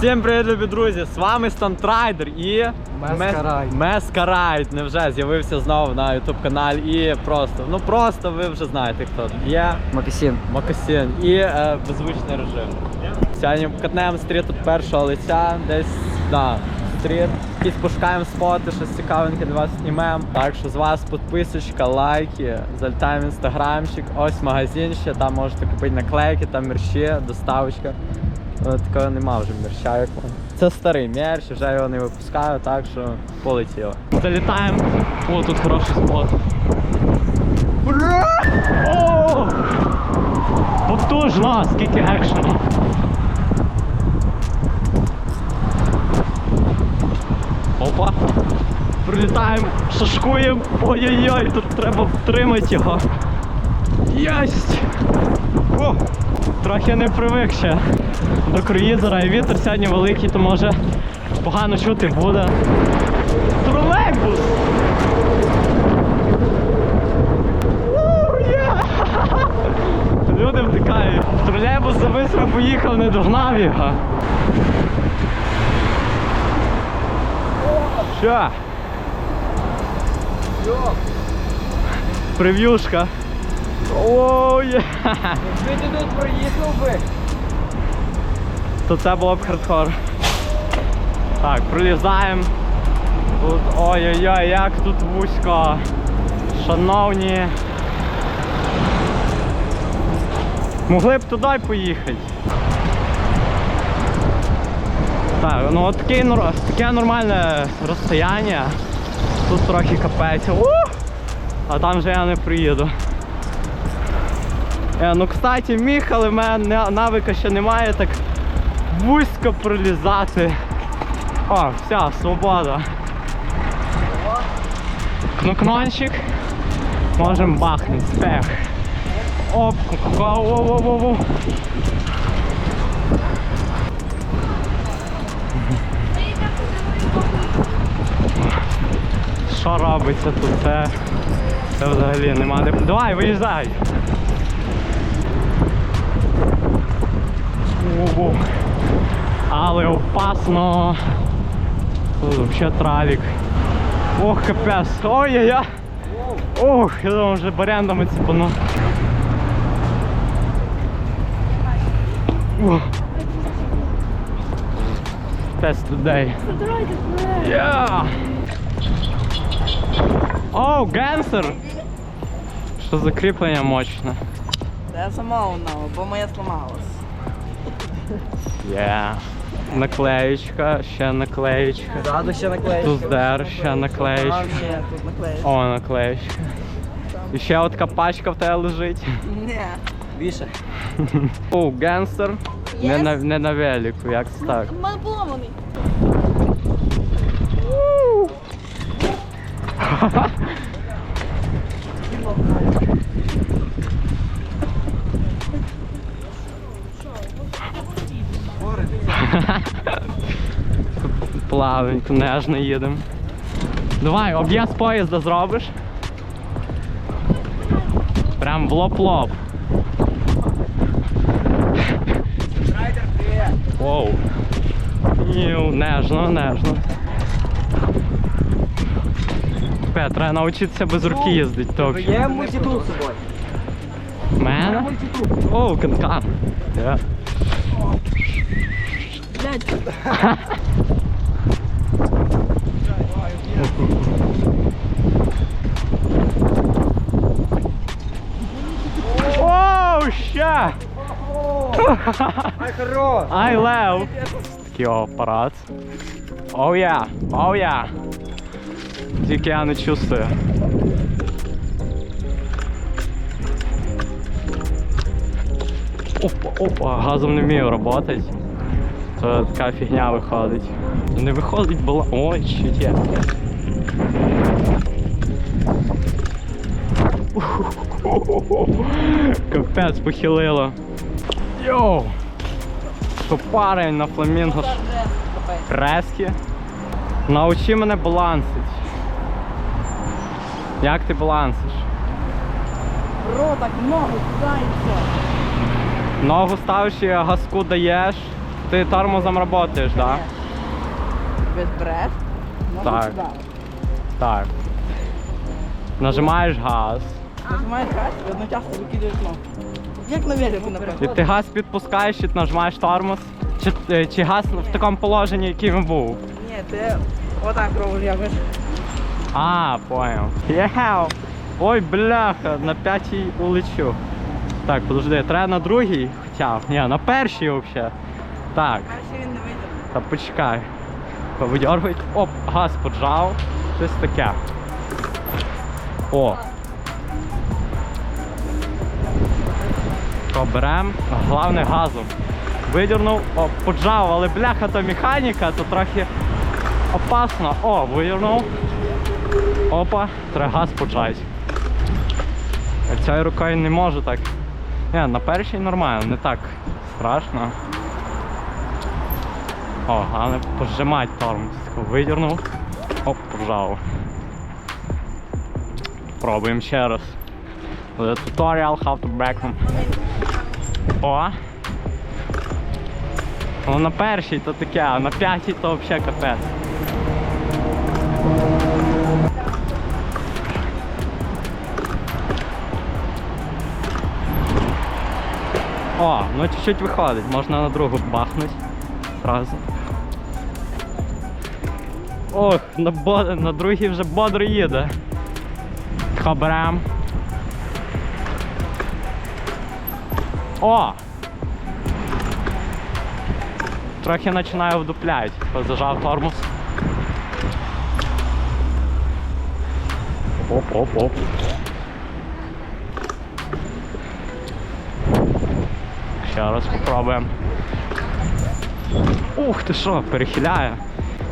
Всім привіт, любі друзі! З вами Стантрайдер і Мескарайд. Мескарайд невже з'явився знову на YouTube каналі і просто, ну просто ви вже знаєте хто є. Макасін. Макасин і е, беззвучний режим. Сьогодні катнемо стріт від першого лиця, десь да, стріт. Якісь пошукаємо споти, щось цікавеньке для вас знімемо. Так що з вас підписочка, лайки, залітаємо в інстаграмчик. Ось магазин ще, там можете купити наклейки, там мерчі, доставочка. Е, Такого нема вже мерча як. Це старий мерч, вже його не випускаю, так що полетіло. Залітаємо. О, тут хороший спот. О! Потужно, скільки екшену. Опа. Прилітаємо, шашкуємо. Ой-ой-ой, тут треба втримати його. Єсть! О! Трохи не привик ще до круїзера і вітер сьогодні великий, то може погано чути буде. Тролейбус! Люди втикають. Тролейбус зависно поїхав, не догнав його. Що? Прев'юшка. Оу, є! Якби ти тут проїхав би. то це було б хардкор. Так, пролізаємо. Тут ой-ой-ой, як тут вузько. Шановні. Могли б туди поїхати. Так, ну от таке, таке нормальне розстояння. Тут трохи капець. У! А там вже я не приїду. Е, ну, кстати, міг, але в мене навика ще немає, так вузько пролізати. О, все, свобода. Кнопнончик. Можемо бахнути. Спех. Оп, воу-воу-воу-воу. Що робиться тут? Це, це взагалі нема. Давай, виїжджай! Ого. Але опасно. Тут взагалі тралік. Ох, капець. Ой-яй-яй. Ох, я думав, вже баряндами ціпану. Ох. Капець людей. Yeah. О, генсер! Що за кріплення мощне. Сама узнала, бо моя сломалась. Yeah. Наклеєчка, ще наклеєчка. Ззаду ще наклеїш. Туздер, ще наклеєчка. Ще тут наклеїш. О, наклеєчка. І ще от така пачка в тебе лежить. Ні. Більше. О, генсер. Не на, не на велику, як так. У мене Плавненько, нежно їдемо. Давай, об'їзд поїзда зробиш. Прям в лоп-лоп. Райдер, привіт. Воу. Ніу, нежно, нежно. Пе, треба навчитися без руки їздити. то. Є мультитул з собою. Мене? О, канкан. Yeah. Блядь, Оу, ще! Ай, хорош. I love. Такий апарат. Оу я, оу я. Тільки я не чувствую. Опа, опа, газом не вмію працювати. То така фігня виходить. Не виходить була. Ой, чуть є. Капець похилило. Йоу! Що парень на фламінго ж резкі. Научи мене балансити. Як ти балансиш? Бро, так ногу кидається. Ногу ставиш і газку даєш. Ти тормозом працюєш, так? Да? Без бред. Так. Так. Нажимаєш газ. Нажимаєш газ і одночасно викидаєш ногу. Як на велику, І наприклад. ти газ підпускаєш і нажимаєш тормоз. Чи, е, чи газ в такому положенні, який він був? Ні, ти отак робиш якось. А, понял. Єхау. Ой, бляха, на п'ятій улечу. Так, подожди, треба на другій хоча. Ні, на першій взагалі. Так, Перший він не вийде. та почекай. Повидьоргуй. Оп, газ поджав. Щось таке. О. Берем, головне газом. Видірнув, о, поджав, але бляха то механіка, то трохи опасно. О, видірнув. Опа, треба газ поджати. Цією рукою не можу так. Ні, на першій нормально, не так страшно. О, головне пожимати тормоз. Видірнув. Оп, поджав. Пробуємо ще раз. The tutorial how to break them. О. Ну на першій то таке, а на п'ятій то взагалі капець. О, ну чуть-чуть виходить, можна на другу бахнуть. Сразу. Ох, на, бо... на другій вже бодро їде. Хабрем. О! Трохи починаю вдуплять. Зажав тормоз. Оп-оп-оп. Ще раз попробуємо. Ух ти що, перехиляє.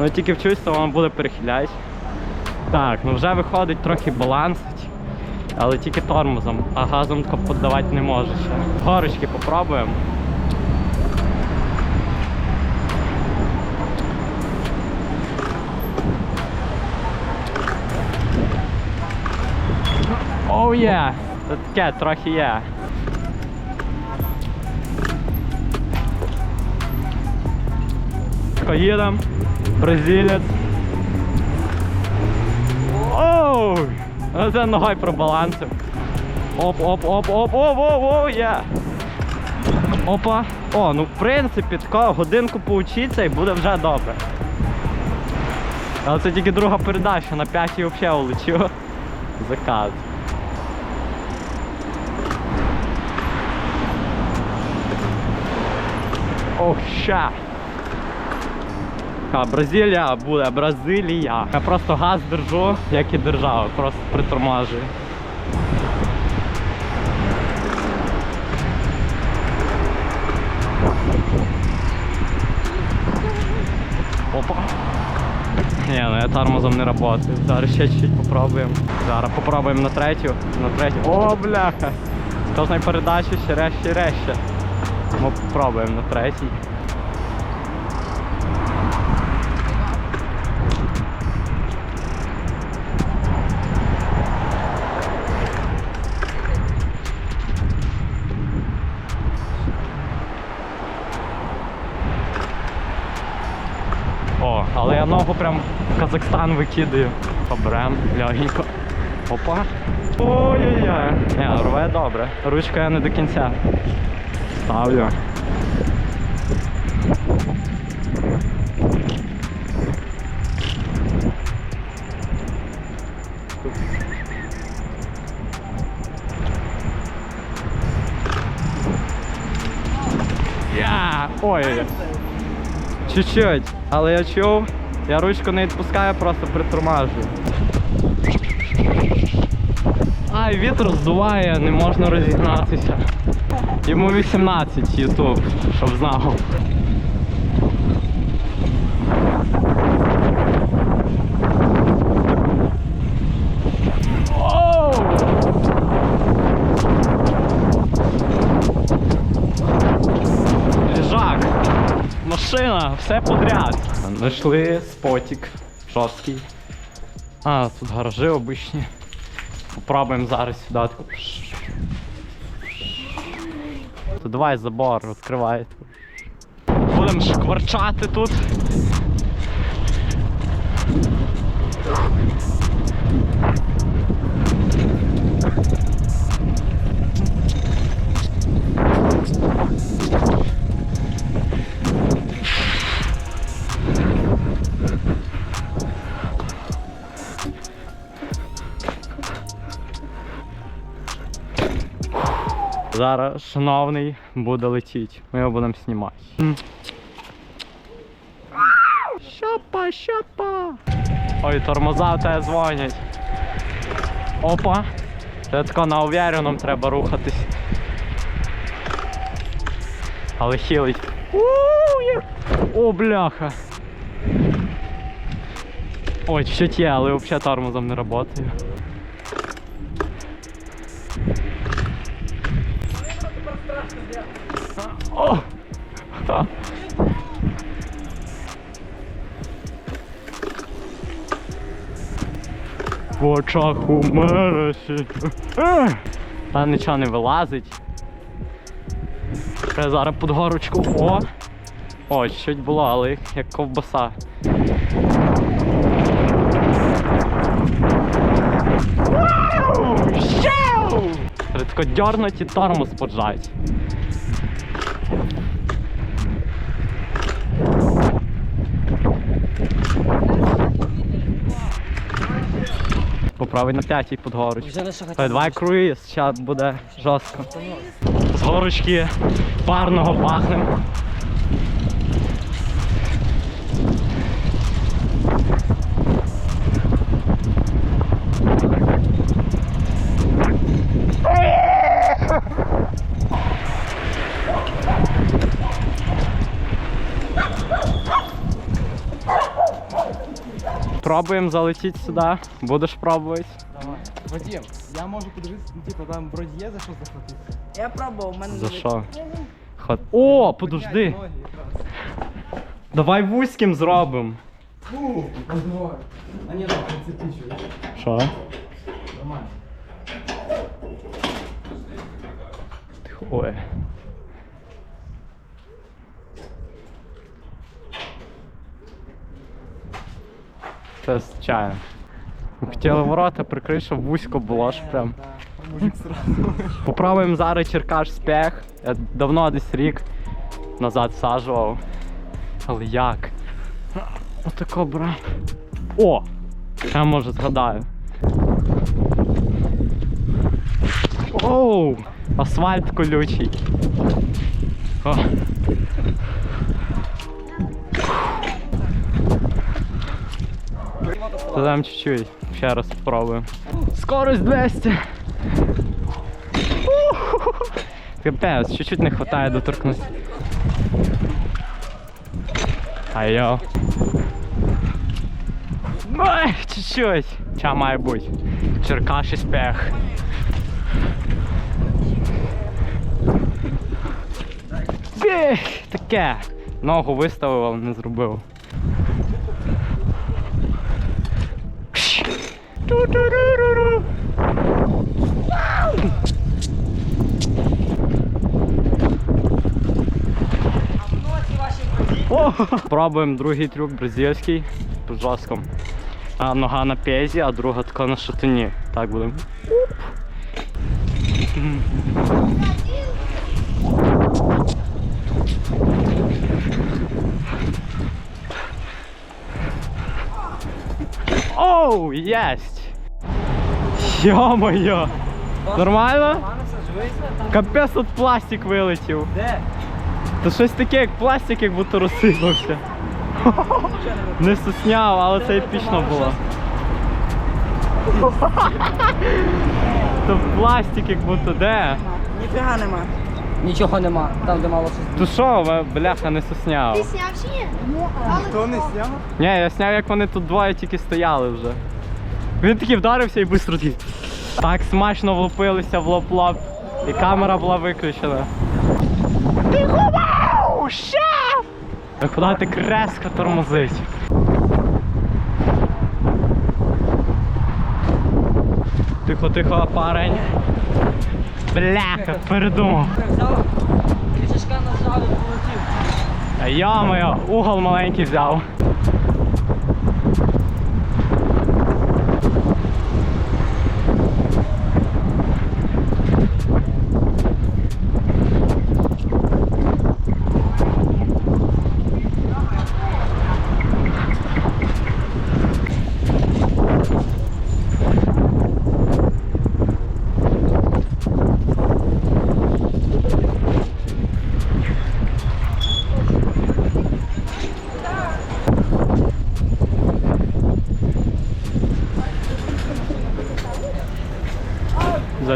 Ну тільки вчусь, то воно буде перехиляти. Так, ну вже виходить трохи балансить, але тільки тормозом, а газом тако піддавати не може ще. Горочки попробуємо. Оу є! Це таке трохи є. Поїдемо. Бразилець. Оу! Це ногою пробалансив. Оп, оп, оп, оп, оп, оп, оп, є. Опа. О, ну в принципі, тако годинку поучиться і буде вже добре. Але це тільки друга передача, на п'ятій взагалі улечу. Заказ. Ох, ща. А, Бразилія буде, Бразилія. Я просто газ держу, як і держав, просто приторможую. Опа. Ні, ну я тормозом не працюю. Зараз ще чуть-чуть попробуємо. Зараз попробуємо на третю. На третю. О, бляха! Кожної передачі ще резче і резче. Ми попробуємо на третій. О, але я ногу прям в Казахстан викидаю. Поберем, легенько. Опа. Ой-ой-ой. Ні, рве добре. Ручка я не до кінця. Ставлю. Я! Ой-ой-ой. Чуть-чуть, але я чув, я ручку не відпускаю, просто притормажую. Ай, вітер здуває, не можна розігнатися. Йому 18 Ютуб, щоб знав. Оу! Лежак. Все подряд. Знайшли спотік жорсткий. А, тут гаражі обичні. Попробуємо зараз сюди. То давай забор відкривай. Будемо шкварчати тут. Зараз шановний буде летіти. Ми його будемо знімати. Щапа, щапа. Ой, тормоза в тебе дзвонять. Опа. Це тако на увіреному треба рухатись. Але хилить. О, бляха. Ой, чуть є, але взагалі тормозом не працює. О! Ха. В очах у мене Та нічого не вилазить. Треба зараз під горочку. О! О, чуть було, але як ковбаса. Вау! Щау! Треба дьорнуть і тормоз поджать. Поправить на п'ятій під горочку. Давай круїз, зараз буде жорстко. З горочки парного пахнем. Пробуємо залетіти сюди. Будеш пробувати? Вадим, я можу подивитися, ну, типу, там вроді є за що захватитися. Я пробував, у мене За не що? Ход... О, подожди! Ноги якраз. Давай вузьким зробимо. Фу, давай. А ні, давай, це ти. Що? Нормально. Ой. Це з чаю. Хотіли ворота прикрити, щоб вузько було ж прям. Поправимо зараз черкаш спех. Я давно десь рік назад всаджував. Але як? Отако брав. О! Я може згадаю. Оу! Асфальт колючий. О. Додам чуть-чуть. Ще раз спробуємо. Скорость 200. Уху. Капець, чуть-чуть не хватає доторкнутися. Айо. Ой, чуть-чуть. Ча має бути. Черкаш і спех. Біг! Таке. Ногу виставив, але не зробив. Ту-ту-ру-ру-ру. О! Пробуємо другий трюк бразильський по жорсткому. А нога на пезі, а друга така на шатуні. Так будемо. Оу, єсть! Йо-моє! Нормально? Капець тут пластик вилетів. Де? Та щось таке, як пластик, як будто розсипався. Не сусняв, але це епічно було. То пластик, як будто де. Ніфіга нема. Нічого нема, там де мало щось. То що, ви, бляха, не сусняв. Ти сняв чи ні? Ну, але Хто не сняв? Ні, я сняв, як вони тут двоє тільки стояли вже. Він такий вдарився і швидко такий. Так смачно влупилися в лоп-лоп. І камера була виключена. Ти ховав! Ще! Так куди ти креска тормозить? Тихо, тихо, парень. Бляха, передумав. Взяв, кричашка нажав і полетів. Йо-моє, угол маленький взяв.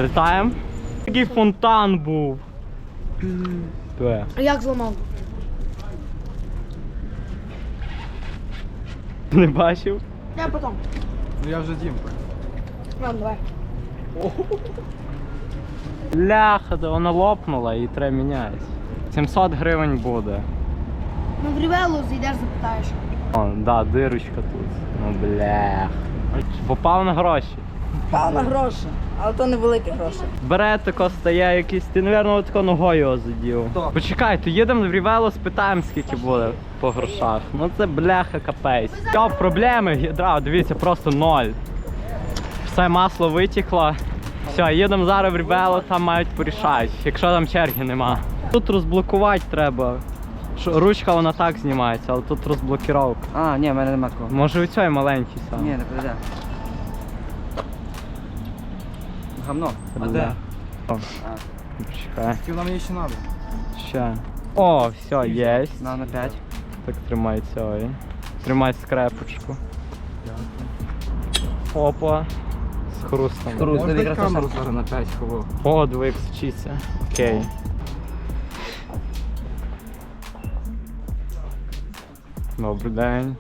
Залітаємо. Такий фонтан був. Тве. А як зламав? Не бачив? Я потім. Ну я вже дім. Ладно, давай. Ляха, да вона лопнула і треба міняти. 700 гривень буде. Ну в рівелу зайдеш, запитаєш. О, да, дирочка тут. Ну блях. Попав на гроші. Пав на гроші, але то невеликі гроші. Бере тако стає якийсь, ти, напевно, тако ногою його задів. Хто? Почекай, то їдемо в Рівело, спитаємо, скільки буде по грошах. Ну це бляха капець. Що проблеми, гідра, дивіться, просто ноль. Все масло витікло. Все, їдемо зараз в Рівело, там мають порішати, якщо там черги нема. Тут розблокувати треба. Ручка вона так знімається, але тут розблокіровка. А, ні, в мене нема такого. Може у цій маленький сам. Ні, не прийде. Гамно. А де? О, А, Скільки нам її ще треба? Ще. О, все, є. на на 5. Так тримай цього. Тримай скрепочку. Опа. З хрустом. Рус, Можна якраз камеру зараз на 5 ховав. О, двоїх вчиться. Окей. Добрий день.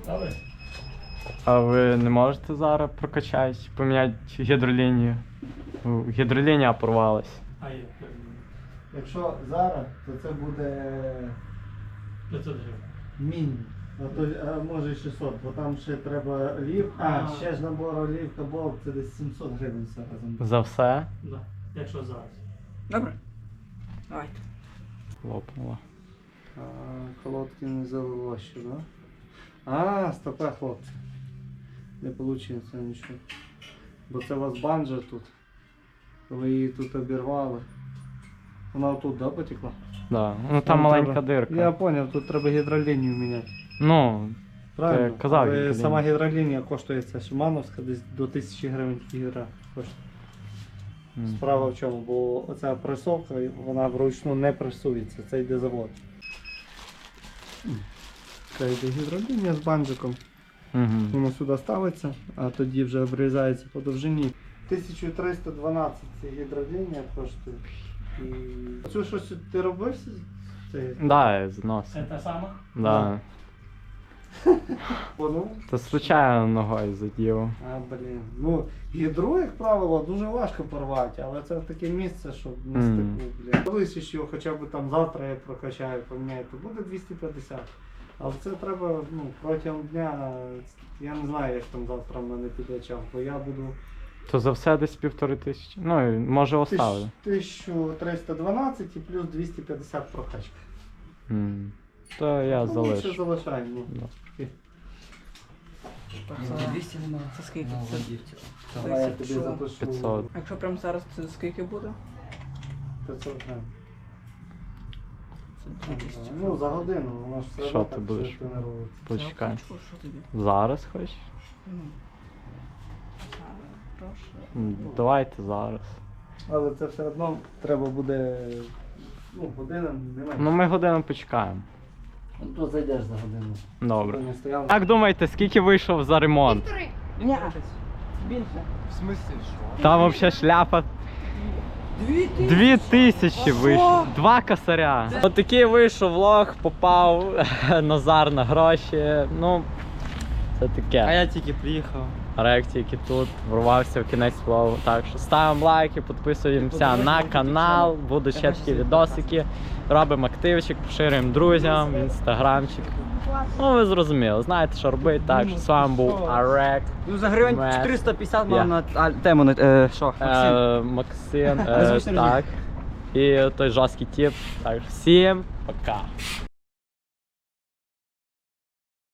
А ви не можете зараз прокачати, поміняти гідролінію? Ну, Гідролінія порвалась. Якщо зараз, то це буде 500 гривень. мінімум. А то а може 600, бо там ще треба олів. А, ще ж набор олів та болт, це десь 700 гривень все разом. За все? Да, якщо зараз. Добре. Давайте. Лопнуло. А, колодки не залило ще, да? А, стопе, хлопці. Не вийде нічого. Бо це у вас банджа тут. Ви її тут обірвали. Вона отут, да, потекла? Да. Ну там маленька треба- дирка. Я зрозумів, тут треба гідролінію міняти. Ну, Правильно. Ти казав Але гідролінія. сама гідролінія коштує ця Шимановська десь до 1000 гривень гідра коштує. Справа в чому, бо оця пресовка, вона вручну не пресується, це йде завод. Це йде гідролінія з банджиком. Мгм. Воно сюди ставиться, а тоді вже обрізається по довжині. 1312 це гідролінія коштує. І... Цю щось ти робив? Це... Да, зносив. Це те саме? Да. Ну, Та случайно ногою задів. А, блін. Ну, ядро, як правило, дуже важко порвати, але це таке місце, щоб не стекло, блін. Колись ще хоча б там завтра я прокачаю, поміняю, то буде 250. Але це треба ну, протягом дня. Я не знаю, як там завтра в мене піде час, бо я буду То за все десь півтори тисячі. Ну, і може оставлю. 1312 і плюс 250 прокачка. М. То я Ну, залишу. Ще залишаємо. Ну. Да. 200 немає. Це скільки? Це Давай я тобі запишу 500. Якщо прямо зараз це скільки буде? 500 гривень. Це 2000. Ну, за годину, воно ж все Що одно ти так будеш? все. Почекай. Що, що тобі? Зараз хоч? Ну. Прошу. Давайте зараз. Але це все одно треба буде. Ну, година немає. Ну ми годину почекаємо. Ну, то зайдеш за годину. Добре. Не. Як думаєте, скільки вийшов за ремонт? Ні, більше. В смислі, що? Там взагалі шляпа. Дві тисячі вийшло. Два косаря. Отакий вийшов влог, попав Назар на гроші. Ну, це таке. А я тільки приїхав. Рек тільки тут врвався в кінець влогу. Так що ставимо лайки, підписуємося на канал, будуть ще такі відосики. Робимо активчик, поширюємо друзям, інстаграмчик. Ну ви зрозуміли, знаєте, що робити. Так що з вами був Арек, Ну за гривень 450 Я. мав на а, тему на е, що? Максим. е, Максим, е, так. І той жорсткий тип. Так, всім пока.